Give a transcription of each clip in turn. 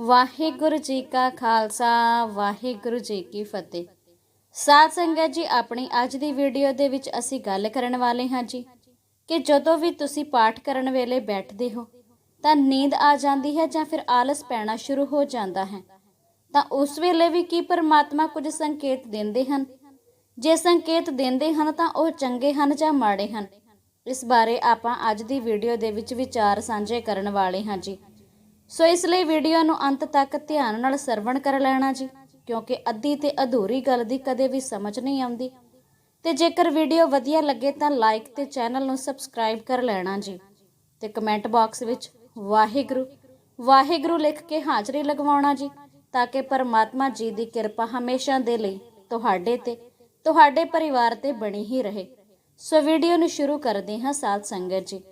ਵਾਹਿਗੁਰੂ ਜੀ ਕਾ ਖਾਲਸਾ, ਵਾਹਿਗੁਰੂ ਜੀ ਕੀ ਫਤਿਹ। ਸਾਧ ਸੰਗਤ ਜੀ, ਆਪਣੀ ਅੱਜ ਦੀ ਵੀਡੀਓ ਦੇ ਵਿੱਚ ਅਸੀਂ ਗੱਲ ਕਰਨ ਵਾਲੇ ਹਾਂ ਜੀ ਕਿ ਜਦੋਂ ਵੀ ਤੁਸੀਂ ਪਾਠ ਕਰਨ ਵੇਲੇ ਬੈਠਦੇ ਹੋ, ਤਾਂ ਨੀਂਦ ਆ ਜਾਂਦੀ ਹੈ ਜਾਂ ਫਿਰ ਆਲਸ ਪੈਣਾ ਸ਼ੁਰੂ ਹੋ ਜਾਂਦਾ ਹੈ। ਤਾਂ ਉਸ ਵੇਲੇ ਵੀ ਕੀ ਪਰਮਾਤਮਾ ਕੁਝ ਸੰਕੇਤ ਦਿੰਦੇ ਹਨ? ਜੇ ਸੰਕੇਤ ਦਿੰਦੇ ਹਨ, ਤਾਂ ਉਹ ਚੰਗੇ ਹਨ ਜਾਂ ਮਾੜੇ ਹਨ? ਇਸ ਬਾਰੇ ਆਪਾਂ ਅੱਜ ਦੀ ਵੀਡੀਓ ਦੇ ਵਿੱਚ ਵਿਚਾਰ ਸਾਂਝੇ ਕਰਨ ਵਾਲੇ ਹਾਂ ਜੀ। ਸੋ ਇਸ ਲਈ ਵੀਡੀਓ ਨੂੰ ਅੰਤ ਤੱਕ ਧਿਆਨ ਨਾਲ ਸਰਵਣ ਕਰ ਲੈਣਾ ਜੀ, ਕਿਉਂਕਿ ਅੱਧੀ ਤੇ ਅਧੂਰੀ ਗੱਲ ਦੀ ਕਦੇ ਵੀ ਸਮਝ ਨਹੀਂ ਆਉਂਦੀ। ਤੇ ਜੇਕਰ ਵੀਡੀਓ ਵਧੀਆ ਲੱਗੇ ਤਾਂ ਲਾਈਕ ਤੇ ਚੈਨਲ ਨੂੰ ਸਬਸਕ੍ਰਾਈਬ ਕਰ ਲੈਣਾ ਜੀ। ਤੇ ਕਮੈਂਟ ਬਾਕਸ ਵਿੱਚ ਵਾਹਿਗੁਰੂ ਵਾਹਿਗੁਰੂ ਲਿਖ ਕੇ ਹਾਜ਼ਰੀ ਲਗਵਾਉਣਾ ਜੀ, ਤਾਂ ਕਿ ਪਰਮਾਤਮਾ ਜੀ ਦੀ ਕਿਰਪਾ ਹਮੇਸ਼ਾ ਦੇ ਲਈ ਤੁਹਾਡੇ ਤੇ, ਤੁਹਾਡੇ ਪਰਿਵਾਰ ਤੇ ਬਣੀ ਹੀ ਰਹੇ। ਸੋ ਵੀਡੀਓ ਨੂੰ ਸ਼ੁਰੂ ਕਰਦੇ ਹਾਂ ਸਾਧ ਸੰਗਤ ਜੀ।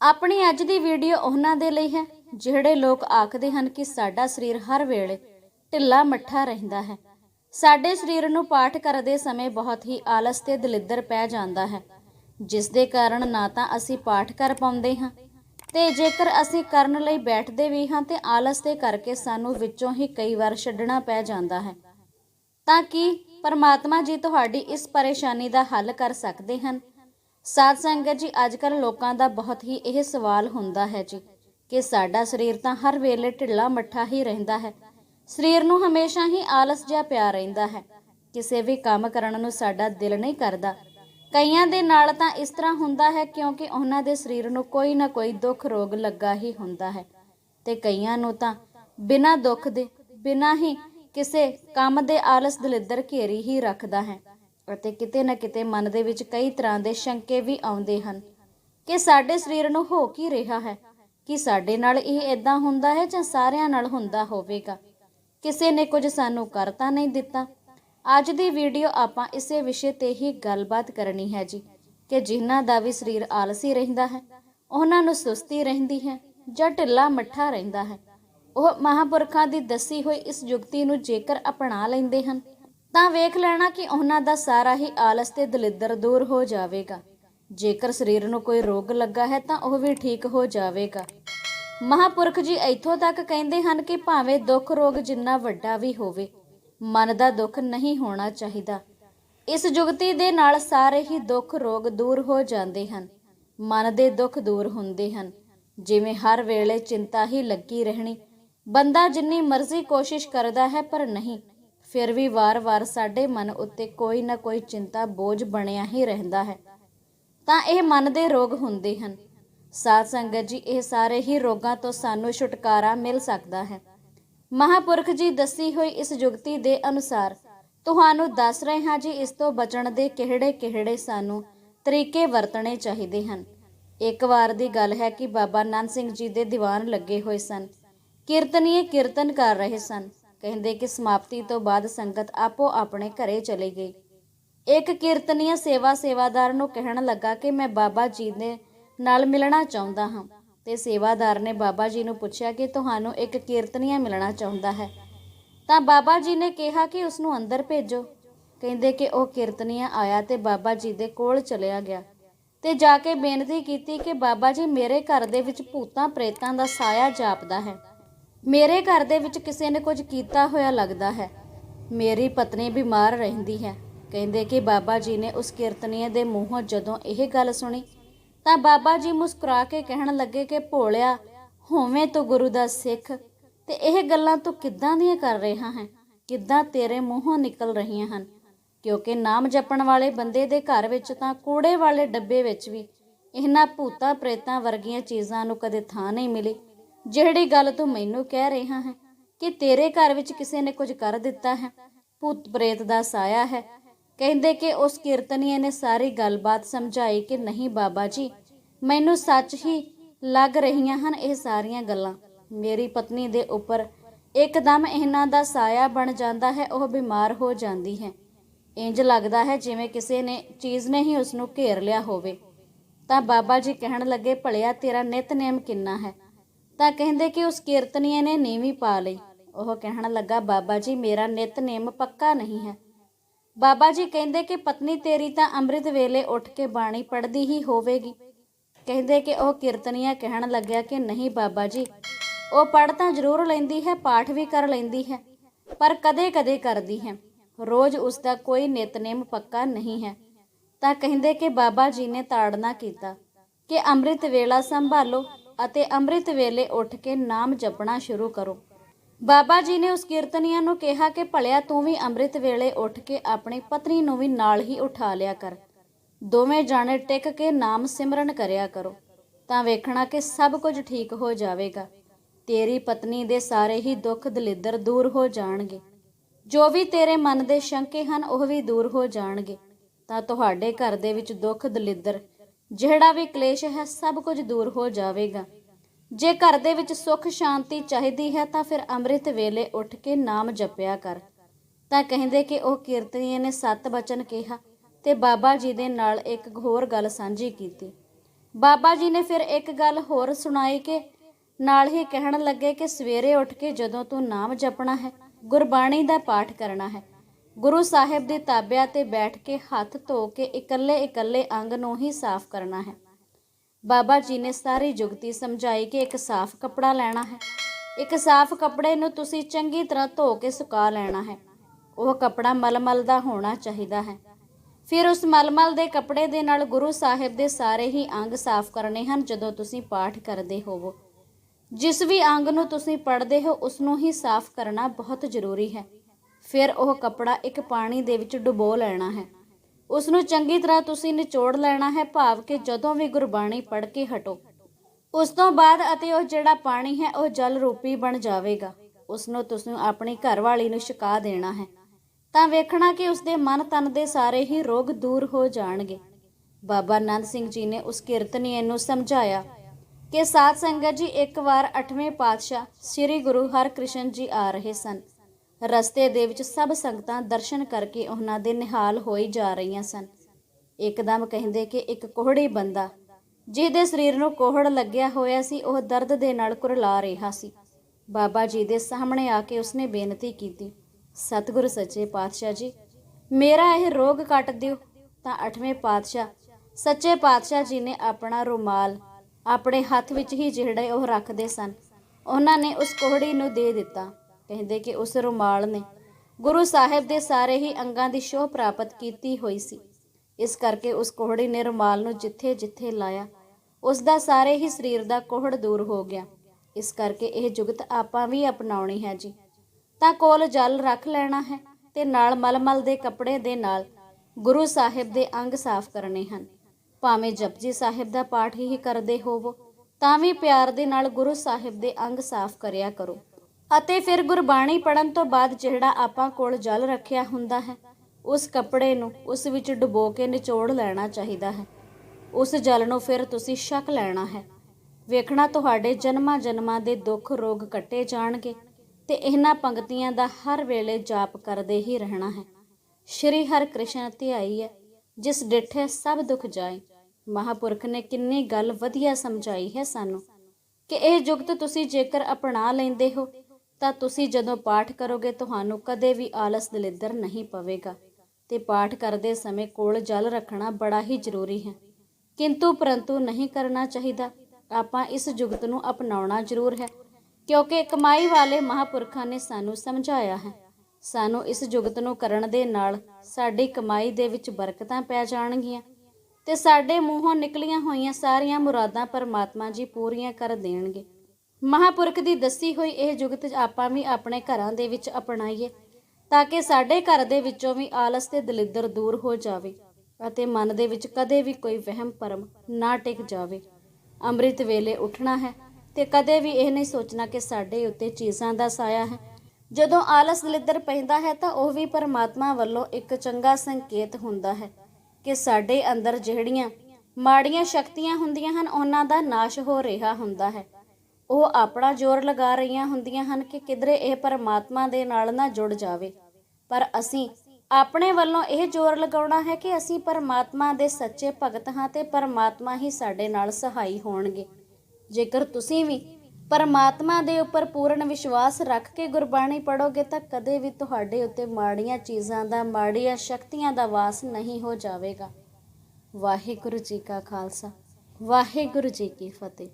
ਆਪਣੀ ਅੱਜ ਦੀ ਵੀਡੀਓ ਉਹਨਾਂ ਦੇ ਲਈ ਹੈ। ਜਿਹੜੇ ਲੋਕ ਆਖਦੇ ਹਨ ਕਿ ਸਾਡਾ ਸਰੀਰ ਹਰ ਵੇਲੇ ਢਿੱਲਾ ਮੱਠਾ ਰਹਿੰਦਾ ਹੈ। ਸਾਡੇ ਸਰੀਰ ਨੂੰ ਪਾਠ ਕਰਦੇ ਸਮੇਂ ਬਹੁਤ ਹੀ ਆਲਸ ਤੇ ਦਲਿੱਦਰ ਪੈ ਜਾਂਦਾ ਹੈ। ਜਿਸ ਦੇ ਕਾਰਨ ਨਾ ਤਾਂ ਅਸੀਂ ਪਾਠ ਕਰ ਪਾਉਂਦੇ ਹਾਂ ਤੇ ਜੇਕਰ ਅਸੀਂ ਕਰਨ ਲਈ ਬੈਠਦੇ ਵੀ ਹਾਂ ਤੇ ਆਲਸ ਦੇ ਕਰਕੇ ਸਾਨੂੰ ਵਿੱਚੋਂ ਹੀ ਕਈ ਵਾਰ ਛੱਡਣਾ ਪੈ ਜਾਂਦਾ ਹੈ। ਤਾਂ ਕਿ ਪਰਮਾਤਮਾ ਜੀ ਤੁਹਾਡੀ ਇਸ ਪਰੇਸ਼ਾਨੀ ਦਾ ਹੱਲ ਕਰ ਸਕਦੇ ਹਨ? ਸਾਧ ਸੰਗਤ ਜੀ, ਅੱਜ ਕੱਲ ਲੋਕਾਂ ਦਾ ਬਹੁਤ ਹੀ ਇਹ ਸਵਾਲ ਹੁੰਦਾ ਹੈ ਜੀ। ਕਿ ਸਾਡਾ ਸਰੀਰ ਤਾਂ ਹਰ ਵੇਲੇ ਢਿੱਲਾ ਮੱਠਾ ਹੀ ਰਹਿੰਦਾ ਹੈ। ਸਰੀਰ ਨੂੰ ਹਮੇਸ਼ਾ ਹੀ ਆਲਸ ਜਿਹਾ ਪਿਆ ਰਹਿੰਦਾ ਹੈ। ਕਿਸੇ ਵੀ ਕੰਮ ਕਰਨ ਨੂੰ ਸਾਡਾ ਦਿਲ ਨਹੀਂ ਕਰਦਾ। ਕਈਆਂ ਦੇ ਨਾਲ ਤਾਂ ਇਸ ਤਰ੍ਹਾਂ ਹੁੰਦਾ ਹੈ ਕਿਉਂਕਿ ਉਹਨਾਂ ਦੇ ਸਰੀਰ ਨੂੰ ਕੋਈ ਨਾ ਕੋਈ ਦੁੱਖ ਰੋਗ ਲੱਗਾ ਹੀ ਹੁੰਦਾ ਹੈ। ਤੇ ਕਈਆਂ ਨੂੰ ਤਾਂ ਬਿਨਾਂ ਦੁੱਖ ਦੇ, ਬਿਨਾਂ ਹੀ ਕਿਸੇ ਕੰਮ ਦੇ ਆਲਸ ਦਲਿੱਦਰ ਘੇਰੀ ਹੀ ਰੱਖਦਾ ਹੈ ਅਤੇ ਕਿਤੇ ਨਾ ਕਿਤੇ ਮਨ ਦੇ ਵਿੱਚ ਕਈ ਤਰ੍ਹਾਂ ਦੇ ਸ਼ੰਕੇ ਵੀ ਆਉਂਦੇ ਹਨ ਕਿ ਸਾਡੇ ਸਰੀਰ ਨੂੰ ਹੋ ਕੀ ਰਿਹਾ ਹੈ। ਕਿ ਸਾਡੇ ਨਾਲ ਇਹ ਇਦਾਂ ਹੁੰਦਾ ਹੈ ਜਾਂ ਸਾਰਿਆਂ ਨਾਲ ਹੁੰਦਾ ਹੋਵੇਗਾ। ਕਿਸੇ ਨੇ ਕੁਝ ਸਾਨੂੰ ਕਰ ਤਾਂ ਨਹੀਂ ਦਿੱਤਾ। ਅੱਜ ਦੀ ਵੀਡੀਓ ਆਪਾਂ ਇਸੇ ਵਿਸ਼ੇ ਤੇ ਹੀ ਗੱਲਬਾਤ ਕਰਨੀ ਹੈ ਜੀ, ਕਿ ਜਿਨ੍ਹਾਂ ਦਾ ਵੀ ਸਰੀਰ ਆਲਸੀ ਰਹਿੰਦਾ ਹੈ, ਉਹਨਾਂ ਨੂੰ ਸੁਸਤੀ ਰਹਿੰਦੀ ਹੈ ਜਾਂ ਢਿੱਲਾ ਮੱਠਾ ਰਹਿੰਦਾ ਹੈ। ਉਹ ਮਹਾਪੁਰਖਾਂ ਦੀ ਦੱਸੀ ਹੋਈ ਇਸ ਯੁਕਤੀ ਨੂੰ ਜੇਕਰ ਅਪਣਾ ਲੈਂਦੇ ਹਨ, ਤਾਂ ਵੇਖ ਲੈਣਾ ਕਿ ਉਹਨਾਂ ਦਾ ਸਾਰਾ ਹੀ ਆਲਸ ਤੇ ਦਲਿੱਦਰ ਦੂਰ ਹੋ ਜਾਵੇਗਾ। ਜੇਕਰ ਸਰੀਰ ਨੂੰ ਕੋਈ ਰੋਗ ਲੱਗਾ ਹੈ ਤਾਂ ਉਹ ਵੀ ਠੀਕ ਹੋ ਜਾਵੇਗਾ। ਮਹਾਪੁਰਖ ਜੀ ਇੱਥੋਂ ਤੱਕ ਕਹਿੰਦੇ ਹਨ ਕਿ ਭਾਵੇਂ ਦੁੱਖ ਰੋਗ ਜਿੰਨਾ ਵੱਡਾ ਵੀ ਹੋਵੇ, ਮਨ ਦਾ ਦੁੱਖ ਨਹੀਂ ਹੋਣਾ ਚਾਹੀਦਾ। ਇਸ ਜੁਗਤੀ ਦੇ ਨਾਲ ਸਾਰੇ ਹੀ ਦੁੱਖ ਰੋਗ ਦੂਰ ਹੋ ਜਾਂਦੇ ਹਨ, ਮਨ ਦੇ ਦੁੱਖ ਦੂਰ ਹੁੰਦੇ ਹਨ। ਜਿਵੇਂ ਹਰ ਵੇਲੇ ਚਿੰਤਾ ਹੀ ਲੱਗੀ ਰਹਿਣੀ, ਬੰਦਾ ਜਿੰਨੀ ਮਰਜ਼ੀ ਕੋਸ਼ਿਸ਼ ਕਰਦਾ ਹੈ ਪਰ ਨਹੀਂ, ਫਿਰ ਵੀ ਵਾਰ-ਵਾਰ ਸਾਡੇ ਮਨ ਉੱਤੇ ਕੋਈ ਨਾ ਕੋਈ ਚਿੰਤਾ ਬੋਝ ਬਣਿਆ ਹੀ ਰਹਿੰਦਾ ਹੈ। ਤਾਂ ਇਹ ਮਨ ਦੇ ਰੋਗ ਹੁੰਦੇ ਹਨ। ਸਾਧ ਸੰਗਤ ਜੀ, ਇਹ ਸਾਰੇ ਹੀ ਰੋਗਾਂ ਤੋਂ ਸਾਨੂੰ ਛੁਟਕਾਰਾ ਮਿਲ ਸਕਦਾ ਹੈ। ਮਹਾਪੁਰਖ ਜੀ ਦੱਸੀ ਹੋਈ ਇਸ ਜੁਗਤੀ ਦੇ ਅਨੁਸਾਰ, ਤੁਹਾਨੂੰ ਦੱਸ ਰਹੇ ਹਾਂ ਜੀ, ਇਸ ਤੋਂ ਬਚਣ ਦੇ ਕਿਹੜੇ-ਕਿਹੜੇ ਸਾਨੂੰ ਤਰੀਕੇ ਵਰਤਣੇ ਚਾਹੀਦੇ ਹਨ? ਇੱਕ ਵਾਰ ਦੀ ਗੱਲ ਹੈ ਕਿ ਬਾਬਾ ਨੰਦ ਸਿੰਘ ਜੀ ਦੇ ਦੀਵਾਨ ਲੱਗੇ ਹੋਏ ਸਨ। ਕੀਰਤਨੀਏ ਕੀਰਤਨ ਕਰ ਰਹੇ ਸਨ। ਕਹਿੰਦੇ ਕਿ ਸਮਾਪਤੀ ਤੋਂ ਬਾਅਦ ਸੰਗਤ ਆਪੋ ਆਪਣੇ ਘਰੇ ਚਲੇ ਗਈ। ਇੱਕ ਕੀਰਤਨੀਆ ਸੇਵਾ ਸੇਵਾਦਾਰ ਨੂੰ ਕਹਿਣ ਲੱਗਾ ਕਿ ਮੈਂ ਬਾਬਾ ਜੀ ਦੇ ਨਾਲ ਮਿਲਣਾ ਚਾਹੁੰਦਾ ਹਾਂ। ਤੇ ਸੇਵਾਦਾਰ ਨੇ ਬਾਬਾ ਜੀ ਨੂੰ ਪੁੱਛਿਆ ਕਿ ਤੁਹਾਨੂੰ ਇੱਕ ਕੀਰਤਨੀਆ ਮਿਲਣਾ ਚਾਹੁੰਦਾ ਹੈ। ਤਾਂ ਬਾਬਾ ਜੀ ਨੇ ਕਿਹਾ ਕਿ ਉਸ ਨੂੰ ਅੰਦਰ ਭੇਜੋ। ਕਹਿੰਦੇ ਕਿ ਉਹ ਕੀਰਤਨੀਆ ਆਇਆ ਤੇ ਬਾਬਾ ਜੀ ਦੇ ਕੋਲ ਚਲਿਆ ਗਿਆ। ਤੇ ਜਾ ਕੇ ਬੇਨਤੀ ਕੀਤੀ ਕਿ ਬਾਬਾ ਜੀ ਮੇਰੇ ਘਰ ਦੇ ਵਿੱਚ ਭੂਤਾਂ ਪ੍ਰੇਤਾਂ ਦਾ ਸਾਇਆ ਜਾਪਦਾ ਹੈ। ਮੇਰੇ ਘਰ ਦੇ ਵਿੱਚ ਕਿਸੇ ਨੇ ਕੁਝ ਕੀਤਾ ਹੋਇਆ ਲੱਗਦਾ ਹੈ। ਮੇਰੀ ਪਤਨੀ ਬਿਮਾਰ ਰਹਿੰਦੀ ਹੈ। ਕਹਿੰਦੇ ਕਿ ਬਾਬਾ ਜੀ ਨੇ ਉਸ ਕੀਰਤਨੀਏ ਦੇ ਮੂੰਹੋਂ ਜਦੋਂ ਇਹ ਗੱਲ ਸੁਣੀ, ਤਾਂ ਬਾਬਾ ਜੀ ਮੁਸਕਰਾ ਕੇ ਕਹਿਣ ਲੱਗੇ ਕਿ ਭੋਲਿਆ, ਹੋਵੇਂ ਤੂੰ ਗੁਰੂ ਦਾ ਸਿੱਖ, ਤੇ ਇਹ ਗੱਲਾਂ ਤੂੰ ਕਿੱਦਾਂ ਦੀਆਂ ਕਰ ਰਿਹਾ ਹੈ? ਕਿੱਦਾਂ ਤੇਰੇ ਮੂੰਹੋਂ ਨਿਕਲ ਰਹੀਆਂ ਹਨ? ਕਿਉਂਕਿ ਨਾਮ ਜਪਣ ਵਾਲੇ ਬੰਦੇ ਦੇ ਘਰ ਵਿੱਚ ਤਾਂ ਕੂੜੇ ਵਾਲੇ ਡੱਬੇ ਵਿੱਚ ਵੀ ਇਹਨਾਂ ਭੂਤਾਂ ਪ੍ਰੇਤਾਂ ਵਰਗੀਆਂ ਚੀਜ਼ਾਂ ਨੂੰ ਕਦੇ ਥਾਂ ਨਹੀਂ ਮਿਲੀ। ਜਿਹੜੀ ਗੱਲ ਤੂੰ ਮੈਨੂੰ ਕਹਿ ਰਿਹਾ ਹੈ ਕਿ ਤੇਰੇ ਘਰ ਵਿੱਚ ਕਿਸੇ ਨੇ ਕੁਝ ਕਰ ਦਿੱਤਾ ਹੈ? ਭੂਤ ਪ੍ਰੇਤ ਦਾ ਸਾਇਆ ਹੈ ਕਹਿੰਦੇ ਕਿ ਉਸ ਕੀਰਤਨੀਏ ਨੇ ਸਾਰੀ ਗੱਲਬਾਤ ਸਮਝਾਈ ਕਿ ਨਹੀਂ ਬਾਬਾ ਜੀ, ਮੈਨੂੰ ਸੱਚ ਹੀ ਲੱਗ ਰਹੀਆਂ ਹਨ ਇਹ ਸਾਰੀਆਂ ਗੱਲਾਂ। ਮੇਰੀ ਪਤਨੀ ਦੇ ਉੱਪਰ ਇੱਕਦਮ ਇਹਨਾਂ ਦਾ ਸਾਇਆ ਬਣ ਜਾਂਦਾ ਹੈ, ਉਹ ਬਿਮਾਰ ਹੋ ਜਾਂਦੀ ਹੈ। ਇੰਜ ਲੱਗਦਾ ਹੈ ਜਿਵੇਂ ਕਿਸੇ ਨੇ ਚੀਜ਼ ਨੇ ਹੀ ਉਸ ਨੂੰ ਘੇਰ ਲਿਆ ਹੋਵੇ। ਤਾਂ ਬਾਬਾ ਜੀ ਕਹਿਣ ਲੱਗੇ, ਭਲਿਆ ਤੇਰਾ ਨਿਤਨੇਮ ਕਿੰਨਾ ਹੈ? ਤਾਂ ਕਹਿੰਦੇ ਕਿ ਉਸ ਕੀਰਤਨੀਏ ਨੇ ਨੀਵੀਂ ਪਾ ਲਈ। ਉਹ ਕਹਿਣ ਲੱਗਾ, ਬਾਬਾ ਜੀ, ਮੇਰਾ ਨਿਤਨੇਮ ਪੱਕਾ ਨਹੀਂ ਹੈ। ਬਾਬਾ ਜੀ ਕਹਿੰਦੇ ਕਿ ਪਤਨੀ ਤੇਰੀ ਤਾਂ ਅੰਮ੍ਰਿਤ ਵੇਲੇ ਉੱਠ ਕੇ ਬਾਣੀ ਪੜ੍ਹਦੀ ਹੀ ਹੋਵੇਗੀ। ਕਹਿੰਦੇ ਕਿ ਉਹ ਕੀਰਤਨੀਆ ਕਹਿਣ ਲੱਗਿਆ ਕਿ ਨਹੀਂ ਬਾਬਾ ਜੀ, ਉਹ ਪੜ੍ਹ ਤਾਂ ਜ਼ਰੂਰ ਲੈਂਦੀ ਹੈ, ਪਾਠ ਵੀ ਕਰ ਲੈਂਦੀ ਹੈ, ਪਰ ਕਦੇ-ਕਦੇ ਕਰਦੀ ਹੈ। ਰੋਜ਼ ਉਸ ਦਾ ਕੋਈ ਨਿਤਨੇਮ ਪੱਕਾ ਨਹੀਂ ਹੈ। ਤਾਂ ਕਹਿੰਦੇ ਕਿ ਬਾਬਾ ਜੀ ਨੇ ਤਾੜਨਾ ਕੀਤਾ ਕਿ ਅੰਮ੍ਰਿਤ ਵੇਲਾ ਸੰਭਾਲੋ ਅਤੇ ਅੰਮ੍ਰਿਤ ਵੇਲੇ ਉੱਠ ਕੇ ਨਾਮ ਜਪਣਾ ਸ਼ੁਰੂ ਕਰੋ। ਬਾਬਾ ਜੀ ਨੇ ਉਸ ਕੀਰਤਨੀਆਂ ਨੂੰ ਕਿਹਾ ਕਿ ਭਲਿਆ ਤੂੰ ਵੀ ਅੰਮ੍ਰਿਤ ਵੇਲੇ ਉੱਠ ਕੇ ਆਪਣੀ ਪਤਨੀ ਨੂੰ ਵੀ ਨਾਲ ਹੀ ਉਠਾ ਲਿਆ ਕਰ। ਦੋਵੇਂ ਜਾਣੇ ਟਿਕ ਕੇ ਨਾਮ ਸਿਮਰਨ ਕਰਿਆ ਕਰੋ, ਤਾਂ ਵੇਖਣਾ ਕਿ ਸਭ ਕੁਝ ਠੀਕ ਹੋ ਜਾਵੇਗਾ। ਤੇਰੀ ਪਤਨੀ ਦੇ ਸਾਰੇ ਹੀ ਦੁੱਖ ਦਲਿੱਦਰ ਦੂਰ ਹੋ ਜਾਣਗੇ। ਜੋ ਵੀ ਤੇਰੇ ਮਨ ਦੇ ਸ਼ੰਕੇ ਹਨ, ਉਹ ਵੀ ਦੂਰ ਹੋ ਜਾਣਗੇ। ਤਾਂ ਤੁਹਾਡੇ ਘਰ ਦੇ ਵਿੱਚ ਦੁੱਖ ਦਲਿੱਦਰ, ਜਿਹੜਾ ਵੀ ਕਲੇਸ਼ ਹੈ, ਸਭ ਕੁਝ ਦੂਰ ਹੋ ਜਾਵੇਗਾ। ਜੇ ਘਰ ਦੇ ਵਿੱਚ ਸੁੱਖ ਸ਼ਾਂਤੀ ਚਾਹੀਦੀ ਹੈ ਤਾਂ ਫਿਰ ਅੰਮ੍ਰਿਤ ਵੇਲੇ ਉੱਠ ਕੇ ਨਾਮ ਜਪਿਆ ਕਰ। ਤਾਂ ਕਹਿੰਦੇ ਕਿ ਉਹ ਕੀਰਤਨੀਏ ਨੇ ਸੱਤ ਬਚਨ ਕਿਹਾ ਤੇ ਬਾਬਾ ਜੀ ਦੇ ਨਾਲ ਇੱਕ ਹੋਰ ਗੱਲ ਸਾਂਝੀ ਕੀਤੀ। ਬਾਬਾ ਜੀ ਨੇ ਫਿਰ ਇੱਕ ਗੱਲ ਹੋਰ ਸੁਣਾਈ ਕਿ ਨਾਲ ਹੀ ਕਹਿਣ ਲੱਗੇ ਕਿ ਸਵੇਰੇ ਉੱਠ ਕੇ ਜਦੋਂ ਤੂੰ ਨਾਮ ਜਪਣਾ ਹੈ, ਗੁਰਬਾਣੀ ਦਾ ਪਾਠ ਕਰਨਾ ਹੈ, ਗੁਰੂ ਸਾਹਿਬ ਦੇ ਤਾਬਿਆਂ ਤੇ ਬੈਠ ਕੇ ਹੱਥ ਧੋ ਕੇ ਇਕੱਲੇ ਇਕੱਲੇ ਅੰਗ ਨੂੰ ਹੀ ਸਾਫ਼ ਕਰਨਾ ਹੈ। ਬਾਬਾ ਜੀ ਨੇ ਸਾਰੀ ਜੁਗਤੀ ਸਮਝਾਈ ਕਿ ਇੱਕ ਸਾਫ਼ ਕੱਪੜਾ ਲੈਣਾ ਹੈ। ਇੱਕ ਸਾਫ਼ ਕੱਪੜੇ ਨੂੰ ਤੁਸੀਂ ਚੰਗੀ ਤਰ੍ਹਾਂ ਧੋ ਕੇ ਸੁਕਾ ਲੈਣਾ ਹੈ। ਉਹ ਕੱਪੜਾ ਮਲਮਲ ਦਾ ਹੋਣਾ ਚਾਹੀਦਾ ਹੈ। ਫਿਰ ਉਸ ਮਲਮਲ ਦੇ ਕੱਪੜੇ ਦੇ ਨਾਲ ਗੁਰੂ ਸਾਹਿਬ ਦੇ ਸਾਰੇ ਹੀ ਅੰਗ ਸਾਫ਼ ਕਰਨੇ ਹਨ ਜਦੋਂ ਤੁਸੀਂ ਪਾਠ ਕਰਦੇ ਹੋਵੋ। ਜਿਸ ਵੀ ਅੰਗ ਨੂੰ ਤੁਸੀਂ ਪੜ੍ਹਦੇ ਹੋ, ਉਸ ਨੂੰ ਹੀ ਸਾਫ਼ ਕਰਨਾ ਬਹੁਤ ਜ਼ਰੂਰੀ ਹੈ। ਫਿਰ ਉਹ ਕੱਪੜਾ ਇੱਕ ਪਾਣੀ ਦੇ ਵਿੱਚ ਡੁਬੋ ਲੈਣਾ ਹੈ। ਉਸ ਨੂੰ ਚੰਗੀ ਤਰ੍ਹਾਂ ਤੁਸੀਂ ਨਿਚੋੜ ਲੈਣਾ ਹੈ, ਭਾਵ ਕਿ ਜਦੋਂ ਵੀ ਗੁਰਬਾਣੀ ਪੜ੍ਹ ਕੇ ਹਟੋ। ਉਸ ਤੋਂ ਬਾਅਦ ਅਤੇ ਉਹ ਜਿਹੜਾ ਪਾਣੀ ਹੈ, ਉਹ ਜਲ ਰੂਪੀ ਬਣ ਜਾਵੇਗਾ। ਉਸ ਨੂੰ ਤੁਸੀਂ ਆਪਣੀ ਘਰਵਾਲੀ ਨੂੰ ਛਕਾ ਦੇਣਾ ਹੈ। ਤਾਂ ਵੇਖਣਾ ਕਿ ਉਸ ਦੇ ਮਨ ਤਨ ਦੇ ਸਾਰੇ ਹੀ ਰੋਗ ਦੂਰ ਹੋ ਜਾਣਗੇ। ਬਾਬਾ ਨੰਦ ਸਿੰਘ ਜੀ ਨੇ ਉਸ ਕੀਰਤਨੀਏ ਨੂੰ ਸਮਝਾਇਆ ਕਿ ਸਾਧ ਸੰਗਤ ਜੀ, ਇੱਕ ਵਾਰ 8ਵੇਂ ਪਾਤਸ਼ਾਹ ਸ੍ਰੀ ਗੁਰੂ ਹਰਕ੍ਰਿਸ਼ਨ ਜੀ ਆ ਰਹੇ ਸਨ। ਰਸਤੇ ਦੇ ਵਿੱਚ ਸਭ ਸੰਗਤਾਂ ਦਰਸ਼ਨ ਕਰਕੇ ਉਹਨਾਂ ਦੇ ਨਿਹਾਲ ਹੋਈ ਜਾ ਰਹੀਆਂ ਸਨ। ਇੱਕਦਮ ਕਹਿੰਦੇ ਕਿ ਇੱਕ ਕੋਹੜੀ ਬੰਦਾ, ਜਿਹਦੇ ਸਰੀਰ ਨੂੰ ਕੋਹੜ ਲੱਗਿਆ ਹੋਇਆ ਸੀ, ਉਹ ਦਰਦ ਦੇ ਨਾਲ ਕੁਰਲਾ ਰਿਹਾ ਸੀ। ਬਾਬਾ ਜੀ ਦੇ ਸਾਹਮਣੇ ਆ ਕੇ ਉਸਨੇ ਬੇਨਤੀ ਕੀਤੀ, ਸਤਿਗੁਰੂ ਸੱਚੇ ਪਾਤਸ਼ਾਹ ਜੀ, ਮੇਰਾ ਇਹ ਰੋਗ ਕੱਟ ਦਿਓ। ਤਾਂ 8ਵੇਂ ਪਾਤਸ਼ਾਹ, ਸੱਚੇ ਪਾਤਸ਼ਾਹ ਜੀ ਨੇ ਆਪਣਾ ਰੁਮਾਲ ਆਪਣੇ ਹੱਥ ਵਿੱਚ ਹੀ ਜਿਹੜੇ ਉਹ ਰੱਖਦੇ ਸਨ, ਉਹਨਾਂ ਨੇ ਉਸ ਕੋਹੜੀ ਨੂੰ ਦੇ ਦਿੱਤਾ। ਕਹਿੰਦੇ ਕਿ ਉਸ ਰੁਮਾਲ ਨੇ ਗੁਰੂ ਸਾਹਿਬ ਦੇ ਸਾਰੇ ਹੀ ਅੰਗਾਂ ਦੀ ਸ਼ੋਹ ਪ੍ਰਾਪਤ ਕੀਤੀ ਹੋਈ ਸੀ। ਇਸ ਕਰਕੇ ਉਸ ਕੋਹੜੀ ਨੇ ਰੁਮਾਲ ਨੂੰ ਜਿੱਥੇ-ਜਿੱਥੇ ਲਾਇਆ, ਉਸ ਦਾ ਸਾਰੇ ਹੀ ਸਰੀਰ ਦਾ ਕੋਹੜ ਦੂਰ ਹੋ ਗਿਆ। ਇਸ ਕਰਕੇ ਇਹ ਜੁਗਤ ਆਪਾਂ ਵੀ ਅਪਣਾਉਣੀ ਹੈ ਜੀ। ਤਾਂ ਕੋਲ ਜਲ ਰੱਖ ਲੈਣਾ ਹੈ ਤੇ ਨਾਲ ਮਲਮਲ ਦੇ ਕੱਪੜੇ ਦੇ ਨਾਲ ਗੁਰੂ ਸਾਹਿਬ ਦੇ ਅੰਗ ਸਾਫ਼ ਕਰਨੇ ਹਨ। ਭਾਵੇਂ ਜਪਜੀ ਸਾਹਿਬ ਦਾ ਪਾਠ ਹੀ ਕਰਦੇ ਹੋਵੋ, ਤਾਂ ਵੀ ਪਿਆਰ ਦੇ ਨਾਲ ਗੁਰੂ ਸਾਹਿਬ ਦੇ ਅੰਗ ਸਾਫ਼ ਕਰਿਆ ਕਰੋ। ਅਤੇ ਫਿਰ ਗੁਰਬਾਣੀ ਪੜਨ ਤੋਂ ਬਾਅਦ ਜਿਹੜਾ ਆਪਾਂ ਕੋਲ ਜਲ ਰੱਖਿਆ ਹੁੰਦਾ ਹੈ, ਉਸ ਕੱਪੜੇ ਨੂੰ ਉਸ ਵਿੱਚ ਡੁਬੋ ਕੇ ਨਿਚੋੜ ਲੈਣਾ ਚਾਹੀਦਾ ਹੈ। ਉਸ ਜਲ ਨੂੰ ਫਿਰ ਤੁਸੀਂ ਛਕ ਲੈਣਾ ਹੈ। ਵੇਖਣਾ ਤੁਹਾਡੇ ਜਨਮਾਂ ਜਨਮਾਂ ਦੇ ਦੁੱਖ ਰੋਗ ਕੱਟੇ ਜਾਣਗੇ ਤੇ ਇਹਨਾਂ ਪੰਕਤੀਆਂ ਦਾ ਹਰ ਵੇਲੇ ਜਾਪ ਕਰਦੇ ਹੀ ਰਹਿਣਾ ਹੈ। ਸ਼੍ਰੀ ਹਰਿ ਕ੍ਰਿਸ਼ਨ ਧਿਆਈ ਹੈ, ਜਿਸ ਡਿਠੇ ਸਭ ਦੁੱਖ ਜਾਏ। ਮਹਾਪੁਰਖ ਨੇ ਕਿੰਨੀ ਗੱਲ ਵਧੀਆ ਸਮਝਾਈ ਹੈ ਸਾਨੂੰ ਕਿ ਇਹ ਜੁਗਤ ਤੁਸੀਂ ਜੇਕਰ ਅਪਣਾ ਲੈਂਦੇ ਹੋ ਤਾਂ ਤੁਸੀਂ ਜਦੋਂ ਪਾਠ ਕਰੋਗੇ, ਤੁਹਾਨੂੰ ਕਦੇ ਵੀ ਆਲਸ ਦਲਿੱਦਰ ਨਹੀਂ ਪਵੇਗਾ। ਤੇ ਪਾਠ ਕਰਦੇ ਸਮੇਂ ਕੋਲ ਜਲ ਰੱਖਣਾ ਬੜਾ ਹੀ ਜ਼ਰੂਰੀ ਹੈ। ਕਿੰਤੂ ਪਰੰਤੂ ਨਹੀਂ ਕਰਨਾ ਚਾਹੀਦਾ। ਆਪਾਂ ਇਸ ਜੁਗਤ ਨੂੰ ਅਪਣਾਉਣਾ ਜ਼ਰੂਰ ਹੈ, ਕਿਉਂਕਿ ਕਮਾਈ ਵਾਲੇ ਮਹਾਪੁਰਖਾਂ ਨੇ ਸਾਨੂੰ ਸਮਝਾਇਆ ਹੈ। ਸਾਨੂੰ ਇਸ ਜੁਗਤ ਨੂੰ ਕਰਨ ਦੇ ਨਾਲ ਸਾਡੀ ਕਮਾਈ ਦੇ ਵਿੱਚ ਬਰਕਤਾਂ ਪੈ ਜਾਣਗੀਆਂ ਤੇ ਸਾਡੇ ਮੂੰਹੋਂ ਨਿਕਲੀਆਂ ਹੋਈਆਂ ਸਾਰੀਆਂ ਮੁਰਾਦਾਂ ਪਰਮਾਤਮਾ ਜੀ ਪੂਰੀਆਂ ਕਰ ਦੇਣਗੇ। ਮਹਾਪੁਰਖ ਦੀ ਦੱਸੀ ਹੋਈ ਇਹ ਜੁਗਤ ਆਪਾਂ ਵੀ ਆਪਣੇ ਘਰਾਂ ਦੇ ਵਿੱਚ ਅਪਣਾਈਏ, ਤਾਂ ਕਿ ਸਾਡੇ ਘਰ ਦੇ ਵਿੱਚੋਂ ਵੀ ਆਲਸ ਤੇ ਦਲਿੱਦਰ ਦੂਰ ਹੋ ਜਾਵੇ ਅਤੇ ਮਨ ਦੇ ਵਿੱਚ ਕਦੇ ਵੀ ਕੋਈ ਵਹਿਮ ਭਰਮ ਨਾ ਟਿਕ ਜਾਵੇ। ਅੰਮ੍ਰਿਤ ਵੇਲੇ ਉੱਠਣਾ ਹੈ ਤੇ ਕਦੇ ਵੀ ਇਹ ਨਹੀਂ ਸੋਚਣਾ ਕਿ ਸਾਡੇ ਉੱਤੇ ਚੀਜ਼ਾਂ ਦਾ ਸਾਇਆ ਹੈ। ਜਦੋਂ ਆਲਸ ਦਲਿੱਦਰ ਪੈਂਦਾ ਹੈ ਤਾਂ ਉਹ ਵੀ ਪਰਮਾਤਮਾ ਵੱਲੋਂ ਇੱਕ ਚੰਗਾ ਸੰਕੇਤ ਹੁੰਦਾ ਹੈ ਕਿ ਸਾਡੇ ਅੰਦਰ ਜਿਹੜੀਆਂ ਮਾੜੀਆਂ ਸ਼ਕਤੀਆਂ ਹੁੰਦੀਆਂ ਹਨ, ਉਹਨਾਂ ਦਾ ਨਾਸ਼ ਹੋ ਰਿਹਾ ਹੁੰਦਾ ਹੈ। ਉਹ ਆਪਣਾ ਜ਼ੋਰ ਲਗਾ ਰਹੀਆਂ ਹੁੰਦੀਆਂ ਹਨ ਕਿ ਕਿਧਰੇ ਇਹ ਪਰਮਾਤਮਾ ਦੇ ਨਾਲ ਨਾ ਜੁੜ ਜਾਵੇ। ਪਰ ਅਸੀਂ ਆਪਣੇ ਵੱਲੋਂ ਇਹ ਜ਼ੋਰ ਲਗਾਉਣਾ ਹੈ ਕਿ ਅਸੀਂ ਪਰਮਾਤਮਾ ਦੇ ਸੱਚੇ ਭਗਤ ਹਾਂ ਤੇ ਪਰਮਾਤਮਾ ਹੀ ਸਾਡੇ ਨਾਲ ਸਹਾਈ ਹੋਣਗੇ। ਜੇਕਰ ਤੁਸੀਂ ਵੀ ਪਰਮਾਤਮਾ ਦੇ ਉੱਪਰ ਪੂਰਨ ਵਿਸ਼ਵਾਸ ਰੱਖ ਕੇ ਗੁਰਬਾਣੀ ਪੜੋਗੇ ਤਾਂ ਕਦੇ ਵੀ ਤੁਹਾਡੇ ਉੱਤੇ ਮਾੜੀਆਂ ਚੀਜ਼ਾਂ ਦਾ, ਮਾੜੀਆਂ ਸ਼ਕਤੀਆਂ ਦਾ ਵਾਸ ਨਹੀਂ ਹੋ ਜਾਵੇਗਾ। ਵਾਹਿਗੁਰੂ ਜੀ ਕਾ ਖਾਲਸਾ, ਵਾਹਿਗੁਰੂ ਜੀ ਕੀ ਫਤਿਹ।